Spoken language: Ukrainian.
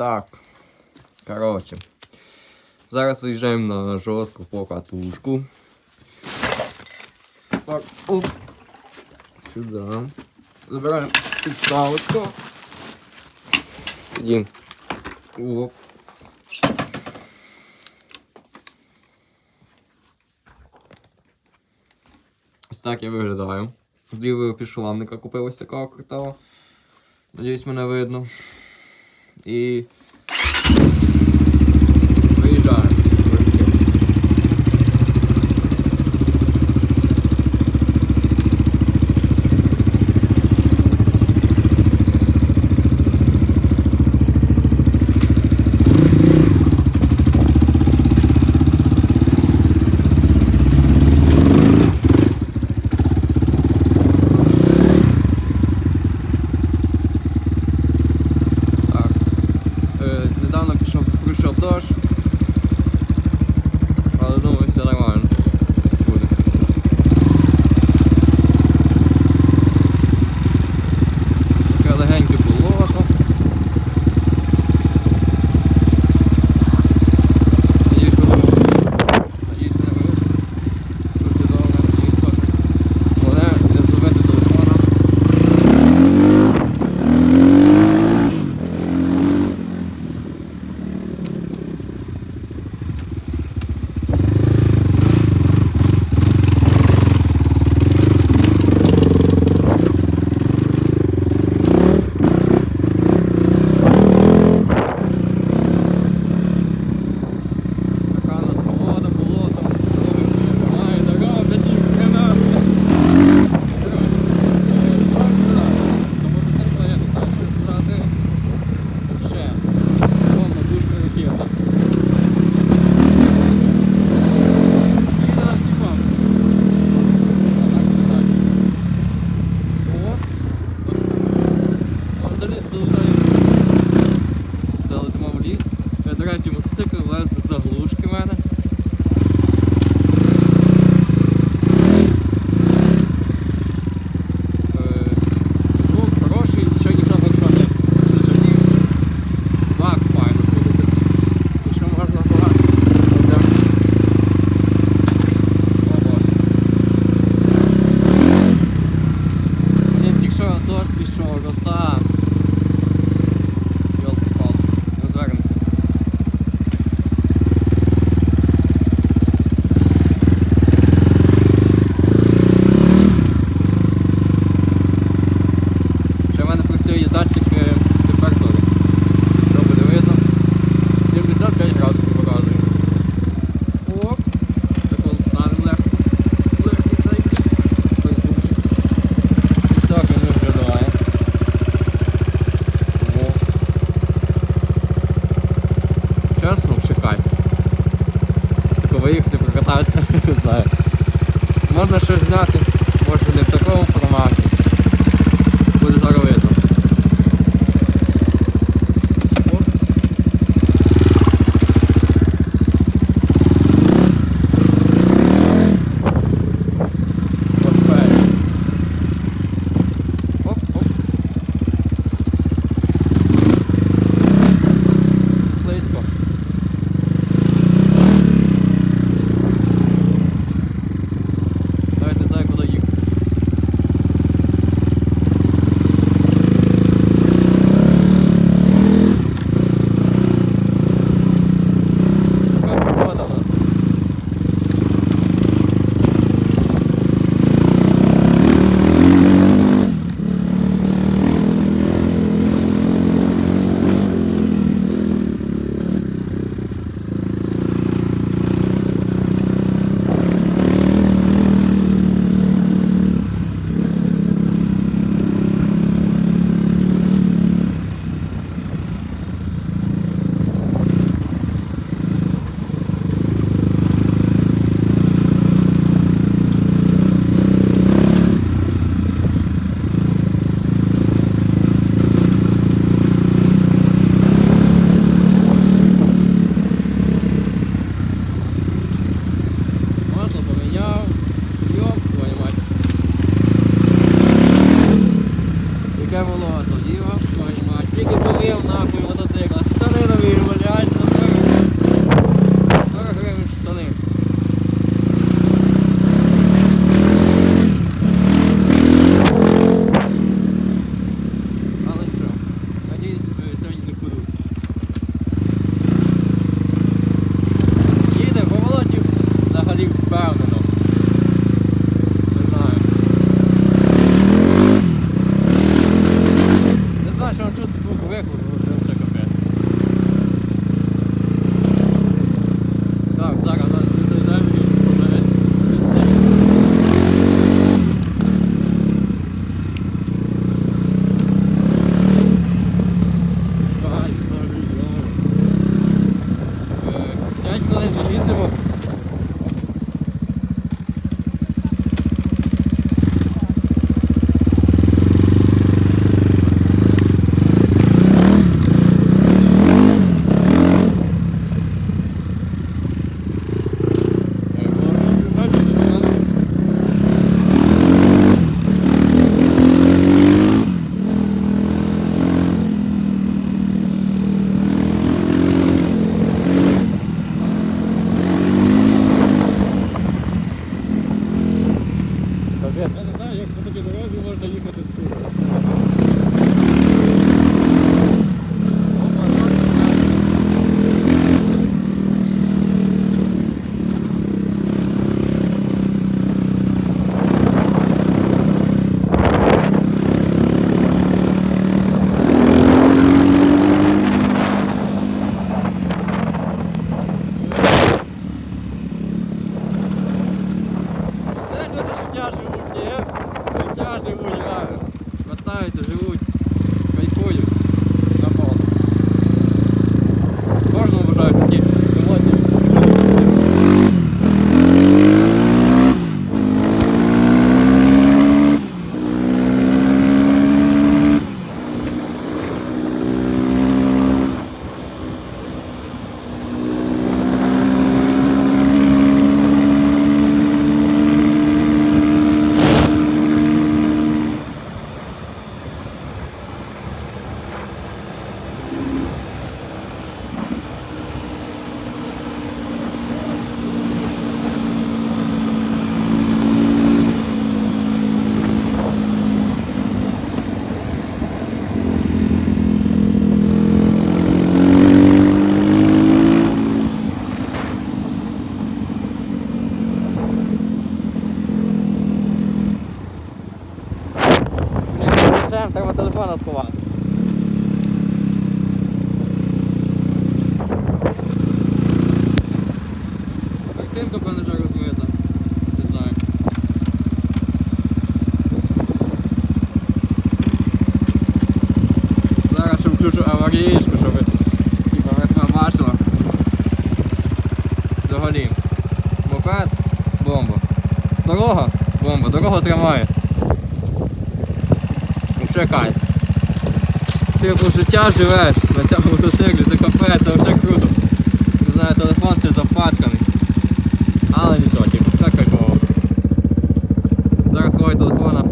так. короче, Зараз выезжаем на жесткую покатушку. Так, оп. Сюди. Забираємо підставочку. Тоді. Оп. Ось так я виглядаю. З лівого пішламника купив ось такого крутого. Надіюсь, мене видно. e ставиться, не знаю. Можна щось зняти, може не в такому форматі. de Блін, треба телефона сховати. Картинка, певно, вже розмита. Не знаю. Зараз ще включу аварійку, щоб типа бачила. Взагалі. Мопед бомба. Дорога бомба, дорога тримає чекай. Ти по життя живеш на цьому мотоциклі, це капець, це вже круто. Не знаю, телефон все запачканий. Але нічого, типу, все кайфово. Зараз свого телефона.